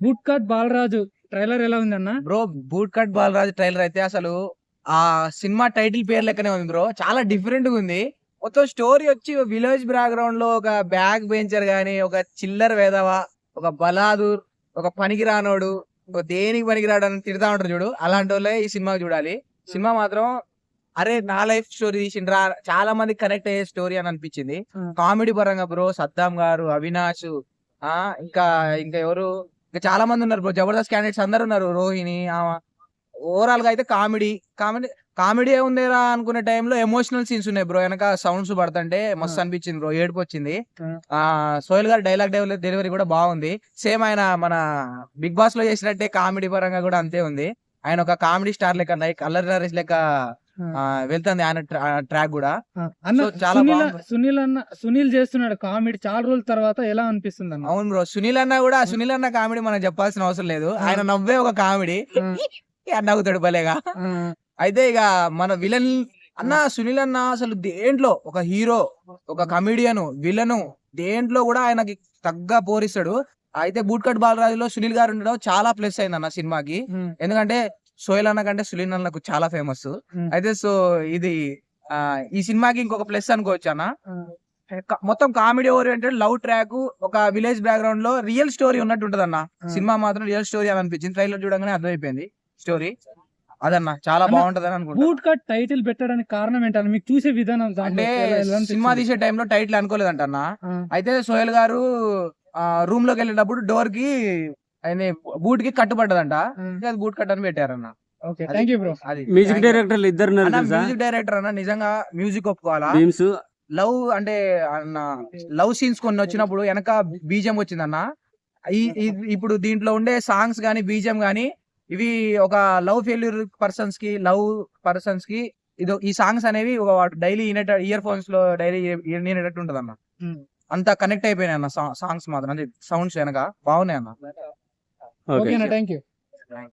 Boot cut Balaraju trailer ఎలా ఉందన్న? Bro boot cut Balaraju trailer అయితే అసలు ఆ సినిమా టైటిల్ పేరు లెక్కనే ఉంది బ్రో. చాలా డిఫరెంట్గా ఉంది. మొత్తం స్టోరీ వచ్చి విలేజ్ బ్యాక్గ్రౌండ్లో ఒక బ్యాగ్ బెంచర్ గాని ఒక చిల్లర వేదవ ఒక బలాదూర్ ఒక పనికిరానోడు ఒక దేనికి పనికిరాడు అని తిడతా ఉంటారు చూడు. అలాంటి వాళ్ళే ఈ సినిమా చూడాలి. సినిమా మాత్రం అరే నా లైఫ్ స్టోరీ తీసిండ్రా. చాలా మంది కనెక్ట్ అయ్యే స్టోరీ అని అనిపించింది. కామెడీ పరంగా బ్రో సద్దాం గారు అవినాష్ ఆ ఇంకా ఇంకా ఎవరు? ఇంకా చాలా మంది ఉన్నారు బ్రో జబర్దస్త్ క్యాండిడేట్స్ అందరు ఉన్నారు. రోహిణి ఓవరాల్గా అయితే కామెడీ కామెడీ కామెడీ ఉందేరా అనుకునే టైంలో ఎమోషనల్ సీన్స్ ఉన్నాయి బ్రో వెనక సౌండ్స్ పడుతుంటే మస్తు. అనిపించింది బ్రో ఏడుపు వచ్చింది ఆ. సోయల్ గారు డైలాగ్ డెలివరీ కూడా బాగుంది. సేమ్ ఆయన మన బిగ్ బాస్లో చేసినట్టే కామెడీ పరంగా కూడా అంతే ఉంది. ఆయన ఒక కామెడీ స్టార్ లెక్క లైక్ అల్లరి నరేష్ లెక్క వెళ్తుంది ఆయన ట్రాక్ కూడా. అన్న చాలా సునీల్ అన్న సునీల్ చేస్తున్నాడు కామెడీ. చాలా రోజుల తర్వాత ఎలా అనిపిస్తుంది అన్న? అవును బ్రో సునీల్ అన్న కూడా సునీల్ అన్న కామెడీ మనం చెప్పాల్సిన అవసరం లేదు. ఆయన నవ్వే ఒక కామెడీ. నవ్వుతాడు భలేగా. అయితే ఇక మన విలన్ అన్న సునీల్ అన్న అసలు దేంట్లో ఒక హీరో ఒక కమిడియన్ విలను దేంట్లో కూడా ఆయనకి తగ్గ పోరిస్తాడు. అయితే బూట్ కట్ బాలరాజులో సునీల్ గారు ఉండడం చాలా ప్లస్ అయింది అన్న సినిమాకి. ఎందుకంటే సోయల్ అన్న కంటే సునీల్ అన్నకు చాలా ఫేమస్. అయితే సో ఇది ఈ సినిమాకి ఇంకొక ప్లస్ అనుకోవచ్చు అన్న మొత్తం కామెడీ ఓరియంటెడ్ లవ్ ట్రాక్ ఒక విలేజ్ బ్యాక్గ్రౌండ్లో రియల్ స్టోరీ ఉన్నట్టు ఉంటది అన్న. సినిమా మాత్రం రియల్ స్టోరీ అని అనిపించింది. ట్రైలర్ చూడగానే అర్థమైపోయింది స్టోరీ. అదన్న చాలా బాగుంటది అని అనుకుంటా. బూట్ కట్ టైటిల్ పెట్టడానికి కారణం ఏంటన్న? మీకు చూసే విధానం అంటే? సినిమా తీసే టైంలో టైటిల్ అనుకోలేదంట అన్న అయితే సోహెల్ గారు రూమ్లోకి వెళ్ళేటప్పుడు డోర్కి ఆయన బూట్కి కట్టుబడ్డదంట అది బూట్ కట్ అని పెట్టారన్న మ్యూజిక్ డైరెక్టర్లు ఇద్దరు మ్యూజిక్ డైరెక్టర్ అన్న నిజంగా మ్యూజిక్ ఒప్పుకోవాలా? లవ్ అంటే అన్న లవ్ సీన్స్ కొన్ని వచ్చినప్పుడు వెనక బీజం వచ్చిందన్న. ఇప్పుడు దీంట్లో ఉండే సాంగ్స్ గానీ బీజం గానీ ఇవి ఒక లవ్ ఫెయిల్యూర్ పర్సన్స్కి లవ్ పర్సన్స్కి ఇది ఈ సాంగ్స్ అనేవి డైలీ వినేట ఇయర్ ఫోన్స్లో డైలీ వినేటట్టు ఉంటది అన్న ఉమ్. అంత కనెక్ట్ అయిపోయినాయి అన్న సాంగ్స్ మాత్రం. అంటే సౌండ్స్ వెనక బాగున్నాయి అన్న ఓకేనా థ్యాంక్ యూ